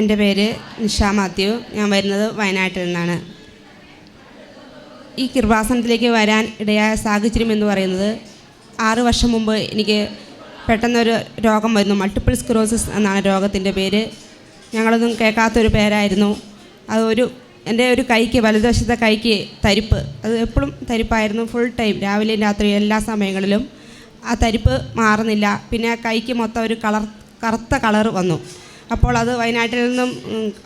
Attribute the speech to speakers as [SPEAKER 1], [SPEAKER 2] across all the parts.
[SPEAKER 1] എന്റെ പേര് നിഷ മാത്യു. ഞാൻ വരുന്നത് വയനാട്ടിൽ നിന്നാണ്. ഈ കൃപാസനത്തിലേക്ക് വരാൻ ഇടയായ സാഹചര്യം എന്ന് പറയുന്നത് ആറ് വർഷം മുമ്പ് എനിക്ക് പെട്ടെന്നൊരു രോഗം വരുന്നു. മൾട്ടിപ്പിൾ സ്ക്രോസിസ് എന്നാണ് രോഗത്തിന്റെ പേര്. ഞങ്ങളൊന്നും കേൾക്കാത്തൊരു പേരായിരുന്നു. അത് ഒരു എന്റെ ഒരു കൈക്ക് വലതുവശത്തെ കൈക്ക് തരിപ്പ്. അത് എപ്പോഴും തരിപ്പായിരുന്നു. ഫുൾ ടൈം രാവിലെയും രാത്രിയും എല്ലാ സമയങ്ങളിലും ആ തരിപ്പ് മാറുന്നില്ല. പിന്നെ കൈക്ക് മൊത്തം ഒരു കളർ കറുത്ത കളർ വന്നു. അപ്പോൾ അത് വയനാട്ടിൽ നിന്നും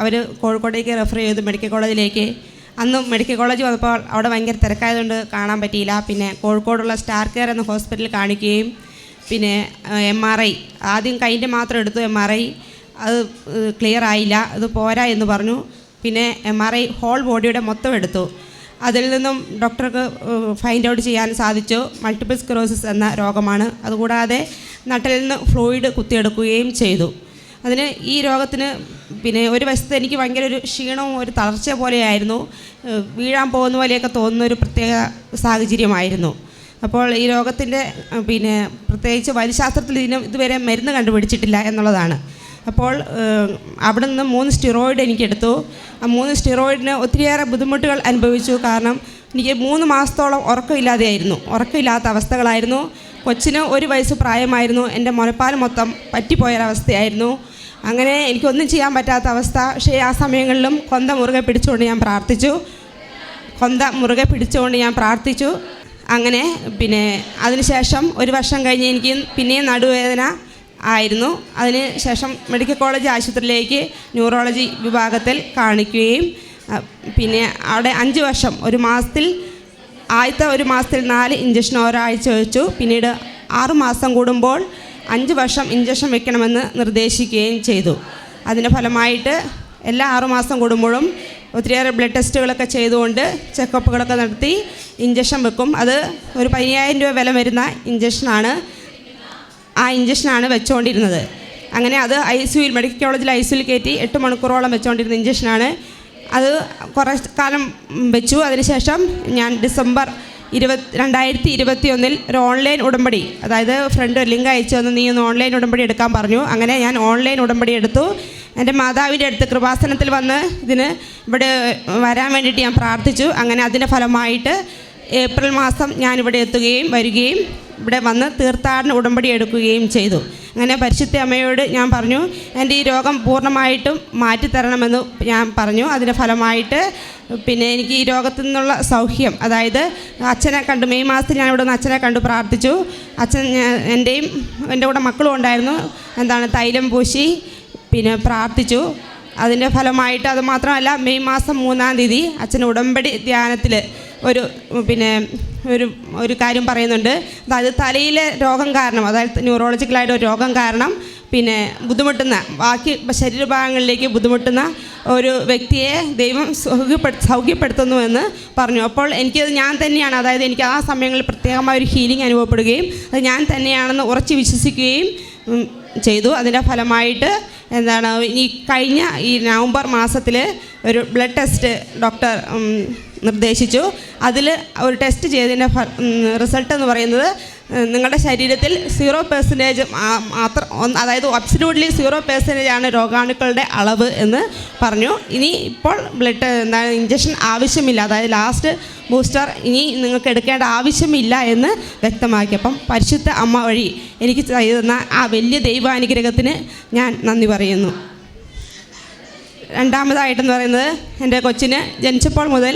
[SPEAKER 1] അവർ കോഴിക്കോടേക്ക് റെഫർ ചെയ്തു മെഡിക്കൽ കോളേജിലേക്ക് അന്നും മെഡിക്കൽ കോളേജ് വന്നപ്പോൾ അവിടെ ഭയങ്കര തിരക്കായതുകൊണ്ട് കാണാൻ പറ്റിയില്ല. പിന്നെ കോഴിക്കോടുള്ള സ്റ്റാർ കെയർ എന്ന ഹോസ്പിറ്റലിൽ കാണിക്കുകയും പിന്നെ എം ആർ ഐ ആദ്യം കൈന്റെ മാത്രം എടുത്തു എം ആർ ഐ അത് ക്ലിയർ ആയില്ല. അത് പോരാ എന്ന് പറഞ്ഞു. പിന്നെ എം ആർ ഐ ഹോൾ ബോഡിയുടെ മൊത്തം എടുത്തു. അതിൽ നിന്നും ഡോക്ടർക്ക് ഫൈൻഡ് ഔട്ട് ചെയ്യാൻ സാധിച്ചു. മൾട്ടിപ്പിൾ സ്ക്രോസിസ് എന്ന രോഗമാണ്. അതുകൂടാതെ നട്ടലിൽ നിന്ന് ഫ്ലൂയിഡ് കുത്തിയെടുക്കുകയും ചെയ്തു. അതിന് ഈ രോഗത്തിന് പിന്നെ ഒരു വശത്ത് എനിക്ക് ഭയങ്കര ഒരു ക്ഷീണവും ഒരു തളർച്ച പോലെയായിരുന്നു വീഴാൻ പോകുന്ന പോലെയൊക്കെ തോന്നുന്ന ഒരു പ്രത്യേക സാഹചര്യമായിരുന്നു. അപ്പോൾ ഈ രോഗത്തിന്റെ പിന്നെ പ്രത്യേകിച്ച് വൈദ്യശാസ്ത്രത്തിൽ ഇതിന് ഇതുവരെ മരുന്ന് കണ്ടുപിടിച്ചിട്ടില്ല എന്നുള്ളതാണ്. അപ്പോൾ അവിടെ നിന്ന് മൂന്ന് സ്റ്റിറോയിഡ് എനിക്കെടുത്തു. ആ മൂന്ന് സ്റ്റിറോയിഡിന് ഒത്തിരിയേറെ ബുദ്ധിമുട്ടുകൾ അനുഭവിച്ചു. കാരണം എനിക്ക് മൂന്ന് മാസത്തോളം ഉറക്കമില്ലാതെയായിരുന്നു. ഉറക്കമില്ലാത്ത അവസ്ഥകളായിരുന്നു. കൊച്ചിന് ഒരു വയസ്സ് പ്രായമായിരുന്നു. എന്റെ മുലപ്പാൽ മൊത്തം പറ്റിപ്പോയൊരവസ്ഥയായിരുന്നു. അങ്ങനെ എനിക്കൊന്നും ചെയ്യാൻ പറ്റാത്ത അവസ്ഥ. പക്ഷേ ആ സമയങ്ങളിലും കൊന്ത മുറുകെ പിടിച്ചുകൊണ്ട് ഞാൻ പ്രാർത്ഥിച്ചു. കൊന്ത മുറുകെ പിടിച്ചുകൊണ്ട് ഞാൻ പ്രാർത്ഥിച്ചു. അങ്ങനെ പിന്നെ അതിനുശേഷം ഒരു വർഷം കഴിഞ്ഞ് എനിക്ക് പിന്നെയും നടുവേദന ആയിരുന്നു. അതിന് ശേഷം മെഡിക്കൽ കോളേജ് ആശുപത്രിയിലേക്ക് ന്യൂറോളജി വിഭാഗത്തിൽ കാണിക്കുകയും പിന്നെ അവിടെ അഞ്ച് വർഷം ഒരു മാസത്തിൽ ആദ്യത്തെ ഒരു മാസത്തിൽ നാല് ഇഞ്ചക്ഷൻ ഒരാഴ്ച വെച്ചു പിന്നീട് ആറുമാസം കൂടുമ്പോൾ അഞ്ച് വർഷം ഇഞ്ചക്ഷൻ വെക്കണമെന്ന് നിർദ്ദേശിക്കുകയും ചെയ്തു. അതിന്റെ ഫലമായിട്ട് എല്ലാ ആറുമാസം കൂടുമ്പോഴും ഒത്തിരിയേറെ ബ്ലഡ് ടെസ്റ്റുകളൊക്കെ ചെയ്തുകൊണ്ട് ചെക്കപ്പുകളൊക്കെ നടത്തി ഇഞ്ചക്ഷൻ വെക്കും. അത് ഒരു പതിനായിരം രൂപ വില വരുന്ന ഇഞ്ചക്ഷനാണ് ആ ഇഞ്ചക്ഷനാണ് വെച്ചുകൊണ്ടിരുന്നത് അങ്ങനെ അത് ഐ സിയുയിൽ മെഡിക്കൽ കോളേജിൽ ഐ സിയുയിൽ കയറ്റി എട്ട് മണിക്കൂറോളം വെച്ചുകൊണ്ടിരുന്ന ഇഞ്ചക്ഷനാണ് അത് കുറേ കാലം വെച്ചു. അതിനുശേഷം ഞാൻ ഡിസംബർ ഇരുപത് രണ്ടായിരത്തി ഇരുപത്തി ഒന്നിൽ ഒരു ഓൺലൈൻ ഉടമ്പടി അതായത് ഫ്രണ്ട് ലിങ്ക് അയച്ചു തന്ന് നീ ഒന്ന് ഓൺലൈൻ ഉടമ്പടി എടുക്കാൻ പറഞ്ഞു. അങ്ങനെ ഞാൻ ഓൺലൈൻ ഉടമ്പടി എടുത്തു. എന്റെ മാതാവിന്റെ അടുത്ത് കൃപാസനത്തിൽ വന്ന് ഇതിന് ഇവിടെ വരാൻ വേണ്ടിയിട്ട് ഞാൻ പ്രാർത്ഥിച്ചു. അങ്ങനെ അതിന്റെ ഫലമായിട്ട് ഏപ്രിൽ മാസം ഞാനിവിടെ എത്തുകയും വരികയും ഇവിടെ വന്ന് തീർത്ഥാടന ഉടമ്പടി എടുക്കുകയും ചെയ്തു. അങ്ങനെ പരിശുദ്ധ അമ്മയോട് ഞാൻ പറഞ്ഞു എന്റെ ഈ രോഗം പൂർണമായിട്ടും മാറ്റിത്തരണമെന്ന് ഞാൻ പറഞ്ഞു. അതിന്റെ ഫലമായിട്ട് പിന്നെ എനിക്ക് ഈ രോഗത്തിൽ നിന്നുള്ള സൗഖ്യം. അതായത് അച്ഛനെ കണ്ടു മെയ് മാസത്തിൽ ഞാൻ ഇവിടെ നിന്ന് അച്ഛനെ കണ്ടു പ്രാർത്ഥിച്ചു. അച്ഛൻ എന്റെയും എന്റെ കൂടെ മക്കളും ഉണ്ടായിരുന്നു. എന്താണ് തൈലം പൂശി പിന്നെ പ്രാർത്ഥിച്ചു. അതിന്റെ ഫലമായിട്ട് അത് മാത്രമല്ല മെയ് മാസം മൂന്നാം തീയതി അച്ഛൻ ഉടമ്പടി ധ്യാനത്തിൽ ഒരു പിന്നെ ഒരു ഒരു കാര്യം പറയുന്നുണ്ട്. അതായത് തലയിലെ രോഗം കാരണം അതായത് ന്യൂറോളജിക്കലായിട്ട് ഒരു രോഗം കാരണം പിന്നെ ബുദ്ധിമുട്ടുന്ന ബാക്കി ശരീരഭാഗങ്ങളിലേക്ക് ബുദ്ധിമുട്ടുന്ന ഒരു വ്യക്തിയെ ദൈവം സൗഖ്യപ്പെടു സൗഖ്യപ്പെടുത്തുന്നുവെന്ന് പറഞ്ഞു. അപ്പോൾ എനിക്കത് ഞാൻ തന്നെയാണ് അതായത് എനിക്ക് ആ സമയങ്ങളിൽ പ്രത്യേകമായ ഒരു ഹീലിംഗ് അനുഭവപ്പെടുകയും അത് ഞാൻ തന്നെയാണെന്ന് ഉറച്ച് വിശ്വസിക്കുകയും ചെയ്തു. അതിന്റെ ഫലമായിട്ട് എന്താണ് ഈ കഴിഞ്ഞ ഈ നവംബർ മാസത്തിൽ ഒരു ബ്ലഡ് ടെസ്റ്റ് ഡോക്ടർ നിർദ്ദേശിച്ചു. അതിൽ ഒരു ടെസ്റ്റ് ചെയ്തതിന്റെ റിസൾട്ട് എന്ന് പറയുന്നത് നിങ്ങളുടെ ശരീരത്തിൽ സീറോ പെർസെന്റേജ് മാത്രം അതായത് അബ്സല്യൂട്ട്ലി സീറോ പെർസെന്റേജ് ആണ് രോഗാണുക്കളുടെ അളവ് എന്ന് പറഞ്ഞു. ഇനി ഇപ്പോൾ ബ്ലഡ് എന്താ ഇഞ്ചക്ഷൻ ആവശ്യമില്ല. അതായത് ലാസ്റ്റ് ബൂസ്റ്റർ ഇനി നിങ്ങൾക്ക് എടുക്കേണ്ട ആവശ്യമില്ല എന്ന് വ്യക്തമാക്കി. അപ്പം പരിശുദ്ധ അമ്മ വഴി എനിക്ക് ചെയ്തുതന്ന ആ വലിയ ദൈവാനുഗ്രഹത്തിന് ഞാൻ നന്ദി പറയുന്നു. രണ്ടാമതായിട്ടെന്ന് പറയുന്നത് എന്റെ കൊച്ചിന് ജനിച്ചപ്പോൾ മുതൽ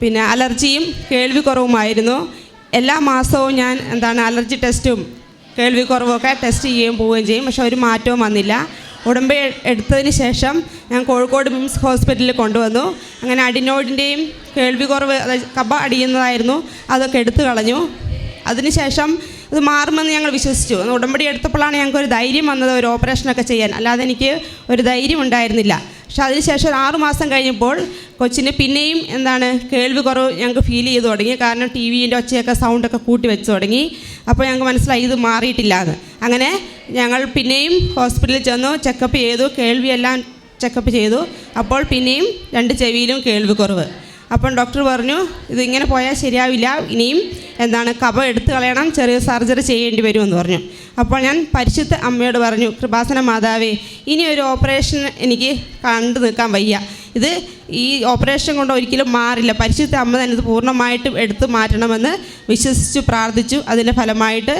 [SPEAKER 1] പിന്നെ അലർജിയും കേൾവി കുറവുമായിരുന്നു എല്ലാ മാസവും ഞാൻ എന്താണ് അലർജി ടെസ്റ്റും കേൾവി കുറവൊക്കെ ടെസ്റ്റ് ചെയ്യുകയും പോവുകയും ചെയ്യും. പക്ഷെ ഒരു മാറ്റവും വന്നില്ല. ഉടമ്പ എടുത്തതിന് ശേഷം ഞാൻ കോഴിക്കോട് മിംസ് ഹോസ്പിറ്റലിൽ കൊണ്ടുവന്നു. അങ്ങനെ അഡിനോയിഡിന്റെയും കേൾവിക്കുറവ് കബ അടിയുന്നതായിരുന്നു. അതൊക്കെ എടുത്തു കളഞ്ഞു. അതിനുശേഷം ഇത് മാറുമെന്ന് ഞങ്ങൾ വിശ്വസിച്ചു. ഉടമ്പടി എടുത്തപ്പോഴാണ് ഞങ്ങൾക്ക് ഒരു ധൈര്യം വന്നത് ഒരു ഓപ്പറേഷനൊക്കെ ചെയ്യാൻ. അല്ലാതെ എനിക്ക് ഒരു ധൈര്യം ഉണ്ടായിരുന്നില്ല. പക്ഷെ അതിനുശേഷം ഒരു ആറുമാസം കഴിഞ്ഞപ്പോൾ കൊച്ചിന് പിന്നെയും എന്താണ് കേൾവി കുറവ് ഞങ്ങൾക്ക് ഫീൽ ചെയ്ത് തുടങ്ങി. കാരണം ടി വിന്റെ ഒച്ചയൊക്കെ സൗണ്ടൊക്കെ കൂട്ടി വെച്ച് തുടങ്ങി. അപ്പോൾ ഞങ്ങൾക്ക് മനസ്സിലായി ഇത് മാറിയിട്ടില്ല എന്ന്. അങ്ങനെ ഞങ്ങൾ പിന്നെയും ഹോസ്പിറ്റലിൽ ചെന്നു ചെക്കപ്പ് ചെയ്തു കേൾവിയെല്ലാം ചെക്കപ്പ് ചെയ്തു. അപ്പോൾ പിന്നെയും രണ്ട് ചെവിയിലും കേൾവി കുറവ്. അപ്പം ഡോക്ടർ പറഞ്ഞു ഇതിങ്ങനെ പോയാൽ ശരിയാവില്ല. ഇനിയും എന്താണ് കഫം എടുത്തു കളയണം ചെറിയ സർജറി ചെയ്യേണ്ടി വരുമെന്ന് പറഞ്ഞു. അപ്പോൾ ഞാൻ പരിശുദ്ധ അമ്മയോട് പറഞ്ഞു കൃപാസന മാതാവേ ഇനി ഒരു ഓപ്പറേഷൻ എനിക്ക് കണ്ടു നിൽക്കാൻ വയ്യ. ഇത് ഈ ഓപ്പറേഷൻ കൊണ്ട് ഒരിക്കലും മാറില്ല. പരിശുദ്ധ അമ്മ തന്നെ ഇത് പൂർണമായിട്ടും എടുത്തു മാറ്റണമെന്ന് വിശ്വസിച്ചു പ്രാർത്ഥിച്ചു. അതിന്റെ ഫലമായിട്ട്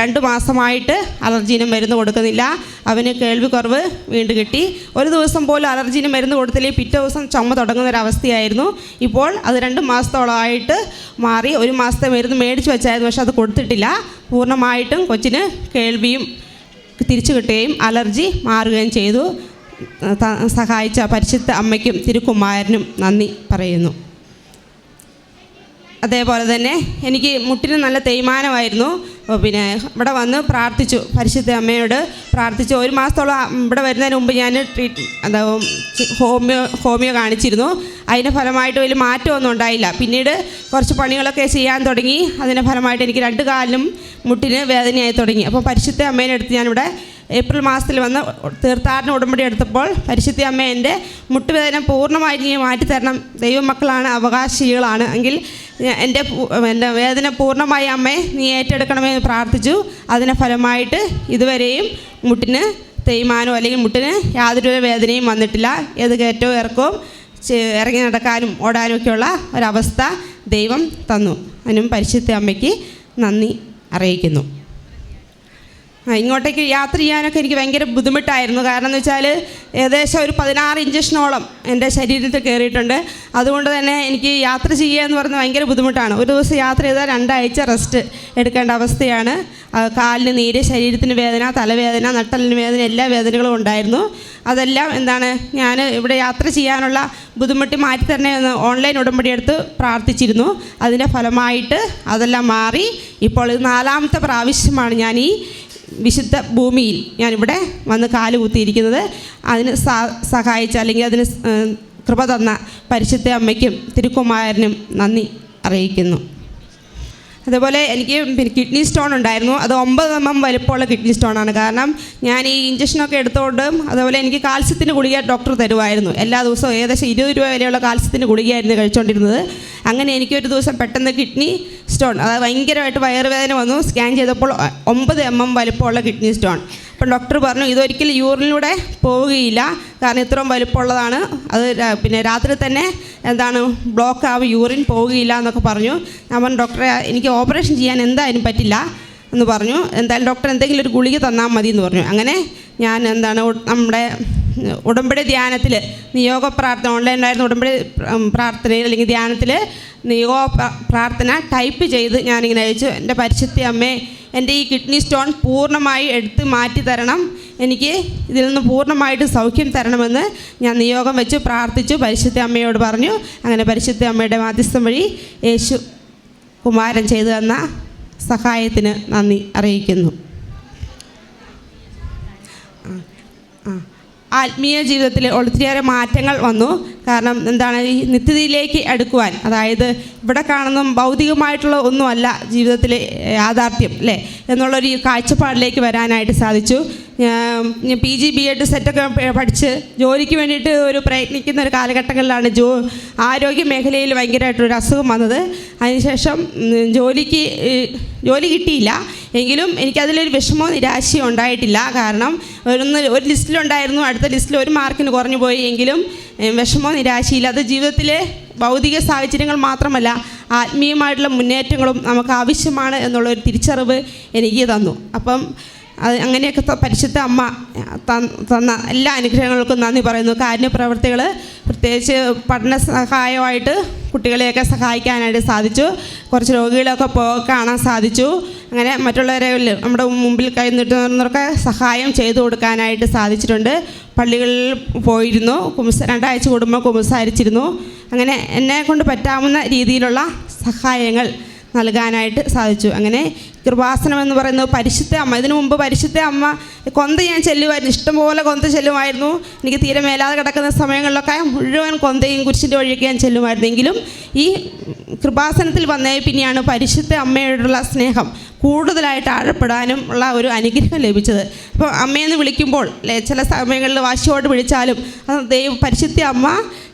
[SPEAKER 1] രണ്ട് മാസമായിട്ട് അലർജീനും മരുന്ന് കൊടുക്കുന്നില്ല. അവന് കേൾവി കുറവ് വീണ്ടും കിട്ടി. ഒരു ദിവസം പോലും അലർജീനും മരുന്ന് കൊടുത്തില്ലെങ്കിൽ പിറ്റേ ദിവസം ചുമ തുടങ്ങുന്ന ഒരു അവസ്ഥയായിരുന്നു ഇപ്പോൾ അത് രണ്ട് മാസത്തോളമായിട്ട് മാറി ഒരു മാസത്തെ മരുന്ന് മേടിച്ച് വെച്ചായിരുന്നു. പക്ഷെ അത് കൊടുത്തിട്ടില്ല. പൂർണമായിട്ടും കൊച്ചിന് കേൾവിയും തിരിച്ചു കിട്ടുകയും അലർജി മാറുകയും ചെയ്തു. സഹായിച്ച പരിശുദ്ധ അമ്മയ്ക്കും തിരുക്കുമാരനും നന്ദി പറയുന്നു. അതേപോലെ തന്നെ എനിക്ക് മുട്ടിന് നല്ല തേയ്മാനമായിരുന്നു. പിന്നെ ഇവിടെ വന്ന് പ്രാർത്ഥിച്ചു. പരിശുദ്ധ അമ്മയോട് പ്രാർത്ഥിച്ചു. ഒരു മാസത്തോളം ഇവിടെ വരുന്നതിന് മുമ്പ് ഞാൻ ട്രീറ്റ് എന്താ ഹോമിയോ ഹോമിയോ കാണിച്ചിരുന്നു. അതിന്റെ ഫലമായിട്ട് വലിയ മാറ്റമൊന്നും ഉണ്ടായില്ല. പിന്നീട് കുറച്ച് പണികളൊക്കെ ചെയ്യാൻ തുടങ്ങി. അതിന്റെ ഫലമായിട്ട് എനിക്ക് രണ്ട് കാലിലും മുട്ടിന് വേദനയായി തുടങ്ങി. അപ്പോൾ പരിശുദ്ധ അമ്മേനെ അടുത്ത് ഞാനിവിടെ ഏപ്രിൽ മാസത്തിൽ വന്ന് തീർത്ഥാടന ഉടമ്പടി എടുത്തപ്പോൾ പരിശുദ്ധി അമ്മ എന്റെ മുട്ടുവേദന പൂർണമായിട്ട് നീ മാറ്റിത്തരണം ദൈവമക്കളാണ് അവകാശികളാണ് എങ്കിൽ എന്റെ എന്റെ വേദന പൂർണമായി അമ്മയെ നീ ഏറ്റെടുക്കണമെന്ന് പ്രാർത്ഥിച്ചു. അതിന്റെ ഫലമായിട്ട് ഇതുവരെയും മുട്ടിന് തേയ്മാനോ അല്ലെങ്കിൽ മുട്ടിന് യാതൊരു വേദനയും വന്നിട്ടില്ല. ഏത് കയറ്റവും ഇറക്കവും ഇറങ്ങി നടക്കാനും ഓടാനും ഒക്കെയുള്ള ഒരവസ്ഥ ദൈവം തന്നു. അതിനും പരിശുദ്ധ അമ്മയ്ക്ക് നന്ദി അറിയിക്കുന്നു. ഇങ്ങോട്ടേക്ക് യാത്ര ചെയ്യാനൊക്കെ എനിക്ക് ഭയങ്കര ബുദ്ധിമുട്ടായിരുന്നു. കാരണം എന്ന് വെച്ചാൽ ഏകദേശം ഒരു പതിനാറ് ഇഞ്ചക്ഷനോളം എന്റെ ശരീരത്തിൽ കയറിയിട്ടുണ്ട്. അതുകൊണ്ട് തന്നെ എനിക്ക് യാത്ര ചെയ്യുക എന്ന് പറഞ്ഞാൽ ഭയങ്കര ബുദ്ധിമുട്ടാണ്. ഒരു ദിവസം യാത്ര ചെയ്താൽ രണ്ടാഴ്ച റെസ്റ്റ് എടുക്കേണ്ട അവസ്ഥയാണ്. കാലിന് നീര് ശരീരത്തിന് വേദന തലവേദന നട്ടലിന് വേദന എല്ലാ വേദനകളും ഉണ്ടായിരുന്നു. അതെല്ലാം എന്താണ് ഞാൻ ഇവിടെ യാത്ര ചെയ്യാനുള്ള ബുദ്ധിമുട്ട് മാറ്റി തന്നെ എന്ന് ഓൺലൈൻ ഉടമ്പടി എടുത്ത് പ്രാർത്ഥിച്ചിരുന്നു. അതിന്റെ ഫലമായിട്ട് അതെല്ലാം മാറി. ഇപ്പോൾ നാലാമത്തെ പ്രാവശ്യമാണ് ഞാൻ ഈ വിശുദ്ധ ഭൂമിയിൽ ഞാനിവിടെ വന്ന് കാൽ കുത്തിയിരിക്കുന്നത്. അതിന് സഹായിച്ച അല്ലെങ്കിൽ അതിന് കൃപ തന്ന പരിശുദ്ധ അമ്മയ്ക്കും തിരുക്കുമാരനും നന്ദി അറിയിക്കുന്നു. അതുപോലെ എനിക്ക് പിന്നെ കിഡ്നി സ്റ്റോൺ ഉണ്ടായിരുന്നു. അത് ഒമ്പത് എം എം വലിപ്പമുള്ള കിഡ്നി സ്റ്റോണാണ് കാരണം ഞാൻ ഈ ഇഞ്ചക്ഷനൊക്കെ എടുത്തുകൊണ്ട് അതുപോലെ എനിക്ക് കാൽസ്യത്തിന്റെ ഗുളിക ഡോക്ടർ തരുമായിരുന്നു. എല്ലാ ദിവസവും ഏകദേശം ഇരുപത് രൂപ വരെയുള്ള കാൽസ്യത്തിന്റെ ഗുളികയായിരുന്നു കഴിച്ചുകൊണ്ടിരുന്നത് അങ്ങനെ എനിക്കൊരു ദിവസം പെട്ടെന്ന് കിഡ്നി സ്റ്റോൺ അതായത് ഭയങ്കരമായിട്ട് വയറുവേദന വന്നു. സ്കാൻ ചെയ്തപ്പോൾ ഒമ്പത് എം എം വലിപ്പമുള്ള കിഡ്നി സ്റ്റോൺ അപ്പം ഡോക്ടർ പറഞ്ഞു ഇതൊരിക്കലും യൂറിനിലൂടെ പോവുകയില്ല. കാരണം ഇത്രയും വലിപ്പമുള്ളതാണ്. അത് പിന്നെ രാത്രി തന്നെ എന്താണ് ബ്ലോക്ക് ആവും യൂറിൻ പോവുകയില്ല എന്നൊക്കെ പറഞ്ഞു. ഞാൻ പറഞ്ഞു ഡോക്ടറെ എനിക്ക് ഓപ്പറേഷൻ ചെയ്യാൻ എന്തായാലും പറ്റില്ല എന്ന് പറഞ്ഞു. എന്തായാലും ഡോക്ടർ എന്തെങ്കിലും ഒരു ഗുളിക തന്നാൽ മതി എന്ന് പറഞ്ഞു. അങ്ങനെ ഞാൻ എന്താണ് നമ്മുടെ ഉടമ്പടി ധ്യാനത്തിൽ നിയോഗ പ്രാർത്ഥന ഓൺലൈനിലായിരുന്നു ഉടമ്പടി പ്രാർത്ഥനയിൽ അല്ലെങ്കിൽ ധ്യാനത്തിൽ നിയോഗ പ്രാർത്ഥന ടൈപ്പ് ചെയ്ത് ഞാനിങ്ങനെ അയച്ചു. എന്റെ പരിശുദ്ധി അമ്മേ എന്റെ ഈ കിഡ്നി സ്റ്റോൺ പൂർണമായി എടുത്ത് മാറ്റി തരണം. എനിക്ക് ഇതിൽ നിന്ന് പൂർണമായിട്ട് സൗഖ്യം തരണമെന്ന് ഞാൻ നിയോഗം വെച്ച് പ്രാർത്ഥിച്ചു പരിശുദ്ധ അമ്മയോട് പറഞ്ഞു. അങ്ങനെ പരിശുദ്ധ അമ്മയുടെ മാധ്യസ്ഥം വഴി യേശു കുമാരൻ ചെയ്തു തന്ന സഹായത്തിന് നന്ദി അറിയിക്കുന്നു. ആ ആ. ആത്മീയ ജീവിതത്തിൽ ഒത്തിരിയേറെ മാറ്റങ്ങൾ വന്നു. കാരണം എന്താണ് ഈ നിത്യതയിലേക്ക് അടുക്കുവാൻ. അതായത് ഇവിടെ കാണുന്ന ഭൗതികമായിട്ടുള്ള ഒന്നുമല്ല ജീവിതത്തിലെ യാഥാർത്ഥ്യം അല്ലേ? എന്നുള്ളൊരു കാഴ്ചപ്പാടിലേക്ക് വരാനായിട്ട് സാധിച്ചു. പി ജി ബി എഡ് സെറ്റൊക്കെ പഠിച്ച് ജോലിക്ക് വേണ്ടിയിട്ട് ഒരു പ്രയത്നിക്കുന്ന ഒരു കാലഘട്ടങ്ങളിലാണ് ജോ ആരോഗ്യ മേഖലയിൽ ഭയങ്കരമായിട്ടൊരു അസുഖം വന്നത്. അതിനുശേഷം ജോലിക്ക് ജോലി കിട്ടിയില്ല. എങ്കിലും എനിക്കതിലൊരു വിഷമോ നിരാശയോ ഉണ്ടായിട്ടില്ല. കാരണം ഒന്ന് ഒരു ലിസ്റ്റിലുണ്ടായിരുന്നു. അടുത്ത ലിസ്റ്റിൽ ഒരു മാർക്കിന് കുറഞ്ഞു പോയി എങ്കിലും വിഷമോ നിരാശയില്ല. അത് ജീവിതത്തിലെ ഭൗതിക സാഹചര്യങ്ങൾ മാത്രമല്ല ആത്മീയമായിട്ടുള്ള മുന്നേറ്റങ്ങളും നമുക്ക് ആവശ്യമാണ് എന്നുള്ളൊരു തിരിച്ചറിവ് എനിക്ക് തന്നു. അപ്പം അത് അങ്ങനെയൊക്കെ പരിശുദ്ധ അമ്മ തന്ന എല്ലാ അനുഗ്രഹങ്ങൾക്കും നന്ദി പറയുന്നു. കാരുണ്യ പ്രവർത്തികൾ പ്രത്യേകിച്ച് പഠന സഹായമായിട്ട് കുട്ടികളെയൊക്കെ സഹായിക്കാനായിട്ട് സാധിച്ചു. കുറച്ച് രോഗികളൊക്കെ പോ കാണാൻ സാധിച്ചു. അങ്ങനെ മറ്റുള്ളവരെ നമ്മുടെ മുമ്പിൽ കൈ നീട്ടുന്നവർക്ക് സഹായം ചെയ്തു കൊടുക്കാനായിട്ട് സാധിച്ചിട്ടുണ്ട്. പള്ളികളിൽ പോയിരുന്നു. കുമ്പസ രണ്ടാഴ്ച കൂടുമ്പോൾ കുമ്പസാരിച്ചിരുന്നു അങ്ങനെ എന്നെ കൊണ്ട് പറ്റാവുന്ന രീതിയിലുള്ള സഹായങ്ങൾ നൽകാനായിട്ട് സാധിച്ചു. അങ്ങനെ കൃപാസനം എന്ന് പറയുന്നത് പരിശുദ്ധ അമ്മ. ഇതിനു മുമ്പ് പരിശുദ്ധ അമ്മ കൊന്ത ഞാൻ ചെല്ലുമായിരുന്നു. ഇഷ്ടംപോലെ കൊന്ത ചെല്ലുമായിരുന്നു. എനിക്ക് തീരെ മേലാതെ കിടക്കുന്ന സമയങ്ങളിലൊക്കെ മുഴുവൻ കൊന്തയും കുരിശിന്റെ വഴിയൊക്കെ ഞാൻ ചെല്ലുമായിരുന്നു. എങ്കിലും ഈ കൃപാസനത്തിൽ വന്നേ പിന്നെയാണ് പരിശുദ്ധ അമ്മയോടുള്ള സ്നേഹം കൂടുതലായിട്ട് ആഴപ്പെടാനും ഉള്ള ഒരു അനുഗ്രഹം ലഭിച്ചത്. അപ്പോൾ അമ്മയെന്ന് വിളിക്കുമ്പോൾ ചില സമയങ്ങളിൽ വാശിയോട് വിളിച്ചാലും ദൈവ പരിശുദ്ധ അമ്മ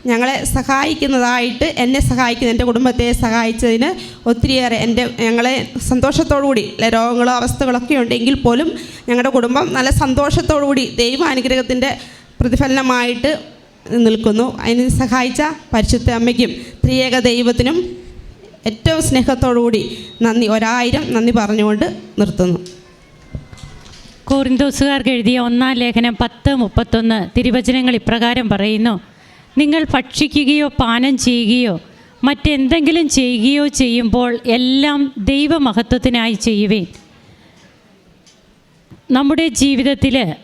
[SPEAKER 1] ഞങ്ങളെ സഹായിക്കുന്നതായിട്ട് എന്നെ സഹായിക്കുന്ന. എന്റെ കുടുംബത്തെ സഹായിച്ചതിന് ഒത്തിരിയേറെ എന്റെ ഞങ്ങളെ സന്തോഷത്തോടുകൂടി അല്ലെ രോഗങ്ങളോ അവസ്ഥകളൊക്കെ ഉണ്ടെങ്കിൽ പോലും ഞങ്ങളുടെ കുടുംബം നല്ല സന്തോഷത്തോടുകൂടി ദൈവ അനുഗ്രഹത്തിന്റെ പ്രതിഫലനമായിട്ട് നിൽക്കുന്നു. അതിന് സഹായിച്ച പരിശുദ്ധ അമ്മയ്ക്കും ത്രിയേക ദൈവത്തിനും ഏറ്റവും സ്നേഹത്തോടുകൂടി നന്ദി ഒരായിരം നന്ദി പറഞ്ഞുകൊണ്ട് നിർത്തുന്നു.
[SPEAKER 2] കോറിന്തോസുകാർക്ക് എഴുതിയ ഒന്നാം ലേഖനം പത്ത് മുപ്പത്തൊന്ന് തിരുവചനങ്ങൾ ഇപ്രകാരം പറയുന്നു. നിങ്ങൾ ഭക്ഷിക്കുകയോ പാനം ചെയ്യുകയോ മറ്റെന്തെങ്കിലും ചെയ്യുകയോ ചെയ്യുമ്പോൾ എല്ലാം ദൈവമഹത്വത്തിനായി ചെയ്യുവേൻ. നമ്മുടെ ജീവിതത്തിൽ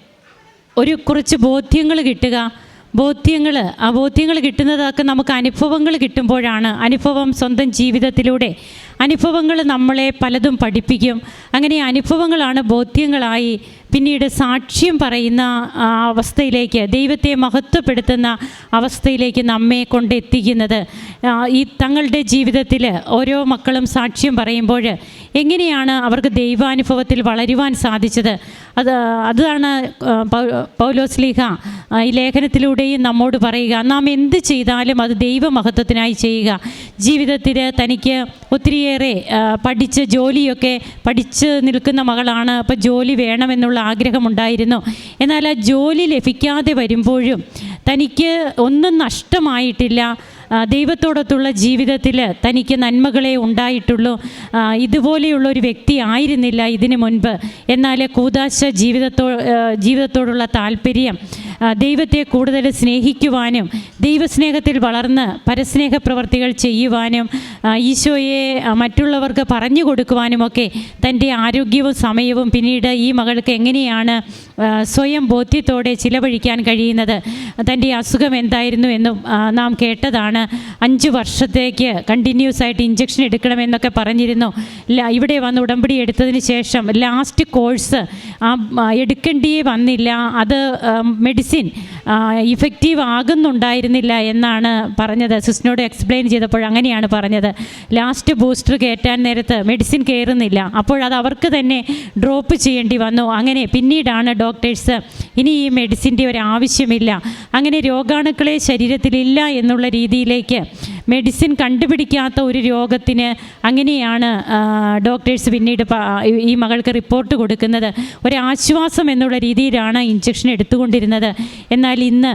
[SPEAKER 2] ഒരു കുറച്ച് ബോധ്യങ്ങൾ കിട്ടുക. ബോധ്യങ്ങൾ ആ ബോധ്യങ്ങൾ കിട്ടുന്നതൊക്കെ നമുക്ക് അനുഭവങ്ങൾ കിട്ടുമ്പോഴാണ് അനുഭവം സ്വന്തം ജീവിതത്തിലൂടെ. അനുഭവങ്ങൾ നമ്മളെ പലതും പഠിപ്പിക്കും. അങ്ങനെ അനുഭവങ്ങളാണ് ബോധ്യങ്ങളായി പിന്നീട് സാക്ഷ്യം പറയുന്ന അവസ്ഥയിലേക്ക് ദൈവത്തെ മഹത്വപ്പെടുത്തുന്ന അവസ്ഥയിലേക്ക് നമ്മെ കൊണ്ടെത്തിക്കുന്നത്. ഈ തങ്ങളുടെ ജീവിതത്തിൽ ഓരോ മക്കളും സാക്ഷ്യം പറയുമ്പോൾ എങ്ങനെയാണ് അവർക്ക് ദൈവാനുഭവത്തിൽ വളരുവാൻ സാധിച്ചത്? അത് അതാണ് പൗലോസ്ലിഹ ഈ ലേഖനത്തിലൂടെയും നമ്മോട് പറയുക നാം എന്ത് ചെയ്താലും അത് ദൈവമഹത്വത്തിനായി ചെയ്യുക. ജീവിതത്തിൽ തനിക്ക് ഒത്തിരിയേറെ പഠിച്ച് ജോലിയൊക്കെ പഠിച്ച് നിൽക്കുന്ന മകളാണ്. അപ്പോൾ ജോലി വേണമെന്നുള്ള ആഗ്രഹമുണ്ടായിരുന്നു. എന്നാൽ ആ ജോലി ലഭിക്കാതെ വരുമ്പോഴും തനിക്ക് ഒന്നും നഷ്ടമായിട്ടില്ല. ദൈവത്തോടൊത്തുള്ള ജീവിതത്തിൽ തനിക്ക് നന്മകളെ ഉണ്ടായിട്ടുള്ളൂ. ഇതുപോലെയുള്ള ഒരു വ്യക്തി ആയിരുന്നില്ല ഇതിനു മുൻപ്. എന്നാൽ കൂതാശ ജീവിതത്തോ ജീവിതത്തോടുള്ള താല്പര്യം ദൈവത്തെ കൂടുതൽ സ്നേഹിക്കുവാനും ദൈവസ്നേഹത്തിൽ വളർന്ന് പരസ്നേഹ പ്രവർത്തികൾ ചെയ്യുവാനും ഈശോയെ മറ്റുള്ളവർക്ക് പറഞ്ഞു കൊടുക്കുവാനുമൊക്കെ തന്റെ ആരോഗ്യവും സമയവും പിന്നീട് ഈ മകൾക്ക് എങ്ങനെയാണ് സ്വയം ബോധ്യത്തോടെ ചിലവഴിക്കാൻ കഴിയുന്നത് തന്റെ അസുഖം എന്തായിരുന്നു എന്നും നാം കേട്ടതാണ്. അഞ്ച് വർഷത്തേക്ക് കണ്ടിന്യൂസ് ആയിട്ട് ഇഞ്ചക്ഷൻ എടുക്കണമെന്നൊക്കെ പറഞ്ഞിരുന്നു. ഇവിടെ വന്ന് ഉടമ്പടി എടുത്തതിന് ശേഷം ലാസ്റ്റ് കോഴ്സ് എടുക്കേണ്ടിയേ വന്നില്ല. അത് മെഡിസിൻ ഇഫക്റ്റീവ് ആകുന്നുണ്ടായിരുന്നില്ല എന്നാണ് പറഞ്ഞത്. സിസ്റ്റിനോട് എക്സ്പ്ലെയിൻ ചെയ്തപ്പോൾ അങ്ങനെയാണ് പറഞ്ഞത്. ലാസ്റ്റ് ബൂസ്റ്റർ കയറ്റാൻ നേരത്ത് മെഡിസിൻ കയറുന്നില്ല. അപ്പോൾ അത് അവർക്ക് തന്നെ ഡ്രോപ്പ് ചെയ്യേണ്ടി വന്നു. അങ്ങനെ പിന്നീടാണ് ഡോക്ടേഴ്സ് ഇനി ഈ മെഡിസിന്റെ ഒരു ആവശ്യമില്ല. അങ്ങനെ രോഗാണുക്കളെ ശരീരത്തിലില്ല എന്നുള്ള രീതിയിലേക്ക് മെഡിസിൻ കണ്ടുപിടിക്കാത്ത ഒരു രോഗത്തിന് അങ്ങനെയാണ് ഡോക്ടേഴ്സ് പിന്നീട് ഈ മകൾക്ക് റിപ്പോർട്ട് കൊടുക്കുന്നത്. ഒരാശ്വാസം എന്നുള്ള രീതിയിലാണ് ഇഞ്ചക്ഷൻ എടുത്തുകൊണ്ടിരുന്നത്. എന്നാൽ ഇന്ന്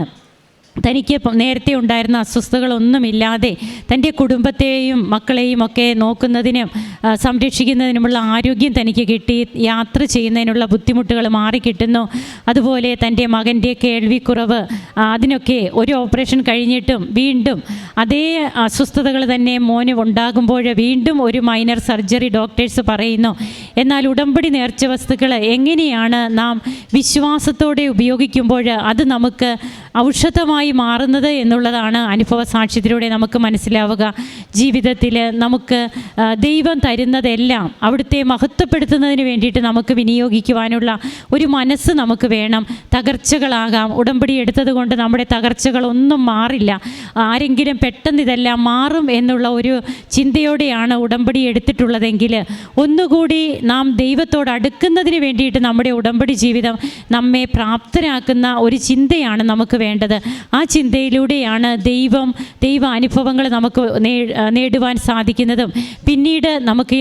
[SPEAKER 2] തനിക്ക് നേരത്തെ ഉണ്ടായിരുന്ന അസ്വസ്ഥതകളൊന്നുമില്ലാതെ തന്റെ കുടുംബത്തെയും മക്കളെയും ഒക്കെ നോക്കുന്നതിനും സംരക്ഷിക്കുന്നതിനുമുള്ള ആരോഗ്യം തനിക്ക് കിട്ടി യാത്ര ചെയ്യുന്നതിനുള്ള ബുദ്ധിമുട്ടുകൾ മാറിക്കിട്ടുന്നു. അതുപോലെ തന്റെ മകന്റെ കേൾവിക്കുറവ് അതിനൊക്കെ ഒരു ഓപ്പറേഷൻ കഴിഞ്ഞിട്ടും വീണ്ടും അതേ അസ്വസ്ഥതകൾ തന്നെ മോന് ഉണ്ടാകുമ്പോൾ വീണ്ടും ഒരു മൈനർ സർജറി ഡോക്ടേഴ്സ് പറയുന്നു. എന്നാൽ ഉടമ്പടി നേർച്ച വസ്തുക്കൾ എങ്ങനെയാണ് നാം വിശ്വാസത്തോടെ ഉപയോഗിക്കുമ്പോൾ അത് നമുക്ക് ഔഷധമായി മാറുന്നത് എന്നുള്ളതാണ് അനുഭവ സാക്ഷ്യത്തിലൂടെ നമുക്ക് മനസ്സിലാവുക. ജീവിതത്തിൽ നമുക്ക് ദൈവം തരുന്നതെല്ലാം അവിടുത്തെ മഹത്വപ്പെടുത്തുന്നതിന് വേണ്ടിയിട്ട് നമുക്ക് വിനിയോഗിക്കുവാനുള്ള ഒരു മനസ്സ് നമുക്ക് വേണം. തകർച്ചകളാകാം. ഉടമ്പടി എടുത്തത് കൊണ്ട് നമ്മുടെ തകർച്ചകളൊന്നും മാറില്ല. ആരെങ്കിലും പെട്ടെന്ന് ഇതെല്ലാം മാറും എന്നുള്ള ഒരു ചിന്തയോടെയാണ് ഉടമ്പടി എടുത്തിട്ടുള്ളതെങ്കിൽ ഒന്നുകൂടി നാം ദൈവത്തോട് അടുക്കുന്നതിന് വേണ്ടിയിട്ട് നമ്മുടെ ഉടമ്പടി ജീവിതം നമ്മെ പ്രാപ്തരാക്കുന്ന ഒരു ചിന്തയാണ് നമുക്ക് വേണ്ടത്. ആ ചിന്തയിലൂടെയാണ് ദൈവം ദൈവ അനുഭവങ്ങൾ നമുക്ക് നേടുവാൻ സാധിക്കുന്നതും. പിന്നീട് നമുക്ക്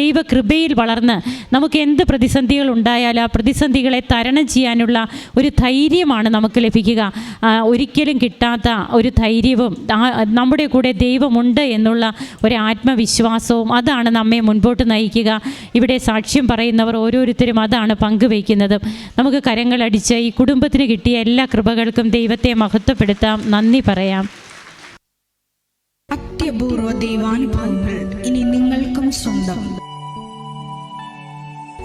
[SPEAKER 2] ദൈവകൃപയിൽ വളർന്ന് നമുക്ക് എന്ത് പ്രതിസന്ധികൾ ഉണ്ടായാലും ആ പ്രതിസന്ധികളെ തരണം ചെയ്യാനുള്ള ഒരു ധൈര്യമാണ് നമുക്ക് ലഭിക്കുക ആ, ഒരിക്കലും കിട്ടാത്ത ഒരു ധൈര്യവും നമ്മുടെ കൂടെ ദൈവമുണ്ട് എന്നുള്ള ഒരു ആത്മവിശ്വാസവും അതാണ് നമ്മെ മുൻപോട്ട് നയിക്കുക. ഇവിടെ സാക്ഷ്യം പറയുന്നവർ ഓരോരുത്തരും അതാണ് പങ്കുവയ്ക്കുന്നത്. നമുക്ക് കരങ്ങളടിച്ച് ഈ കുടുംബത്തിന് കിട്ടിയ എല്ലാ കൃപകൾക്കും ദൈവത്തെ മഹത്വപ്പെടുത്താം. നന്ദി പറയാം.
[SPEAKER 3] അത്യപൂർവ ദൈവാനുഭവങ്ങൾ ഇനി നിങ്ങൾക്കും സ്വന്തം.